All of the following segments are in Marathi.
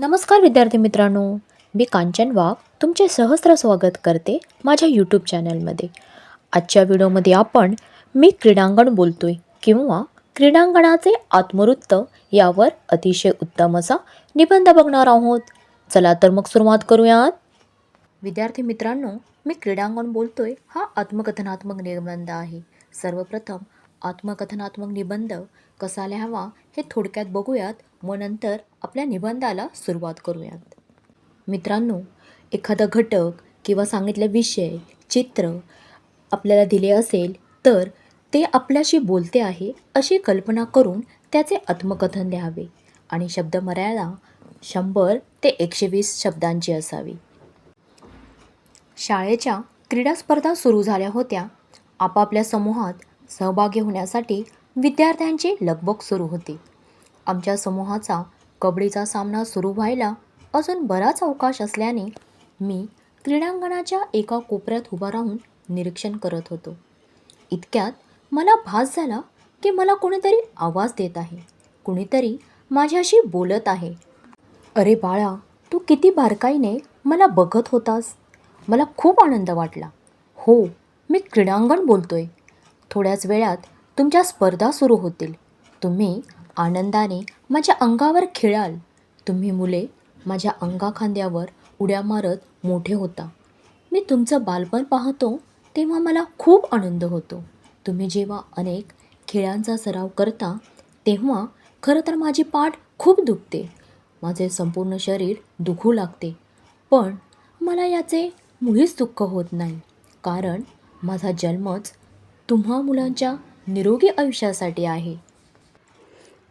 नमस्कार विद्यार्थी मित्रांनो. मी कांचन वाघ तुमचे सहस्र स्वागत करते माझ्या यूट्यूब चॅनलमध्ये आजच्या व्हिडिओमध्ये आपण मी क्रीडांगण बोलतोय किंवा क्रीडांगणाचे आत्मवृत्त यावर अतिशय उत्तम असा निबंध बघणार आहोत. चला तर मग सुरुवात करूयात. विद्यार्थी मित्रांनो मी क्रीडांगण बोलतोय हा आत्मकथनात्मक निबंध आहे. सर्वप्रथम आत्मकथनात्मक निबंध कसा लिहावा हे थोडक्यात बघूयात. मग नंतर आपल्या निबंधाला सुरुवात करूयात. मित्रांनो एखादा घटक किंवा सांगितले विषय चित्र आपल्याला दिले असेल तर ते आपल्याशी बोलते आहे अशी कल्पना करून त्याचे आत्मकथन लिहावे आणि शब्दमर्यादा शंभर ते एकशे वीस शब्दांची असावी. शाळेच्या क्रीडा स्पर्धा सुरू झाल्या होत्या. आपापल्या समूहात सहभागी होण्यासाठी विद्यार्थ्यांची लगबग सुरू होती. आमच्या समूहाचा कबड्डीचा सामना सुरू व्हायला अजून बराच अवकाश असल्याने मी क्रीडांगणाच्या एका कोपऱ्यात उभा राहून निरीक्षण करत होतो. इतक्यात मला भास झाला की मला कोणीतरी आवाज देत आहे. कुणीतरी माझ्याशी बोलत आहे. अरे बाळा तू किती बारकाईने मला बघत होतास. मला खूप आनंद वाटला. हो मी क्रीडांगण बोलतोय. थोड्याच वेळात तुमच्या स्पर्धा सुरू होतील. तुम्ही आनंदाने माझ्या अंगावर खेळाल. तुम्ही मुले माझ्या अंगाखांद्यावर उड्या मारत मोठे होता. मी तुमचं बालपण पाहतो तेव्हा मला खूप आनंद होतो. तुम्ही जेव्हा अनेक खेळांचा सराव करता तेव्हा खरं तर माझी पाठ खूप दुखते. माझे संपूर्ण शरीर दुखू लागते. पण मला याचे मुळीच दुःख होत नाही. कारण माझा जन्मच तुम्हा मुलांच्या निरोगी आयुष्यासाठी आहे.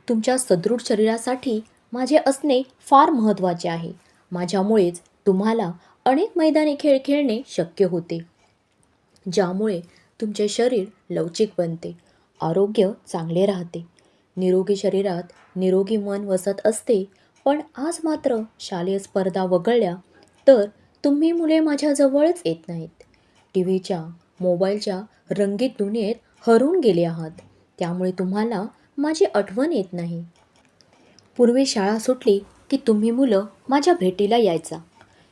तुमच्या सदृढ शरीरासाठी माझे असणे फार महत्त्वाचे आहे. माझ्यामुळेच तुम्हाला अनेक मैदानी खेळ खेळणे शक्य होते. ज्यामुळे तुमचे शरीर लवचिक बनते आरोग्य चांगले राहते. निरोगी शरीरात निरोगी मन वसत असते पण आज मात्र शालेय स्पर्धा वगळल्या तर तुम्ही मुले माझ्याजवळच येत नाहीत. टी व्हीच्या मोबाईलच्या रंगीत दुनियेत हरवून गेले आहात. त्यामुळे तुम्हाला माझी आठवण येत नाही. पूर्वी शाळा सुटली की तुम्ही मुलं माझ्या भेटीला यायचा.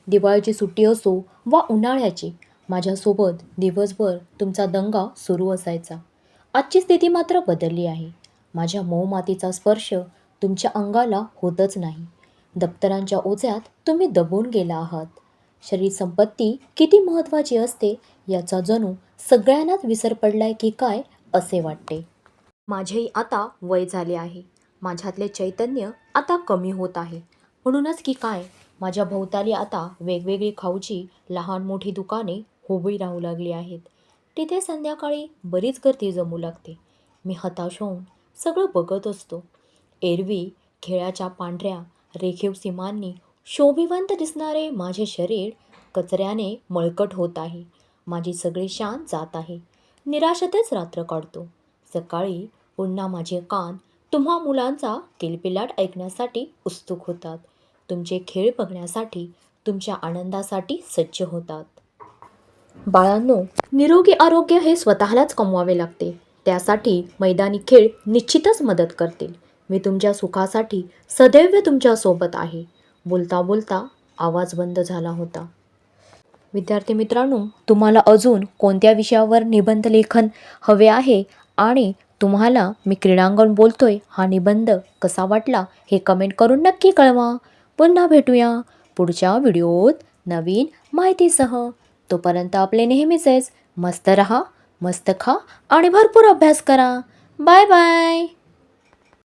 दिवाळीची सुट्टी असो वा उन्हाळ्याची माझ्यासोबत दिवसभर तुमचा दंगा सुरू असायचा. आजची स्थिती मात्र बदलली आहे. माझ्या मऊमातीचा स्पर्श तुमच्या अंगाला होतच नाही. दप्तरांच्या ओझ्यात तुम्ही दबून गेला आहात. शरीर संपत्ती किती महत्त्वाची असते याचा जणू सगळ्यांनाच विसर पडलाय की काय असे वाटते. माझेही आता वय झाले आहे. माझ्यातले चैतन्य आता कमी होत आहे. म्हणूनच की काय माझ्या भोवताली आता वेगवेगळी खाऊची लहान मोठी दुकाने उभी राहू लागली आहेत. तिथे संध्याकाळी बरीच गर्दी जमू लागते. मी हताश होऊन सगळं बघत असतो. एरवी खेळाच्या पांढऱ्या रेखीव सीमांनी शोभिवंत दिसणारे माझे शरीर कचऱ्याने मळकट होत आहे. माझी सगळी शान जात आहे. निराशतेच रात्र काढतो. सकाळी पुन्हा माझे कान तुम्हा मुलांचा किलपिलाट ऐकण्यासाठी उत्सुक होतात. तुमचे खेळ बघण्यासाठी तुमच्या आनंदासाठी सज्ज होतात. बाळांनो निरोगी आरोग्य हे स्वतःलाच कमवावे लागते. त्यासाठी मैदानी खेळ निश्चितच मदत करतील. मी तुमच्या सुखासाठी सदैव तुमच्यासोबत आहे. बोलता बोलता आवाज बंद झाला होता. विद्यार्थी मित्रांनो तुम्हाला अजून कोणत्या विषयावर निबंध लेखन हवे आहे आणि तुम्हाला मी क्रीडांगण बोलतोय हा निबंध कसा वाटला हे कमेंट करून नक्की कळवा. पुन्हा भेटूया पुढच्या व्हिडिओत नवीन माहितीसह. तोपर्यंत आपले नेहमीचेच मस्त रहा मस्त खा आणि भरपूर अभ्यास करा. Bye bye!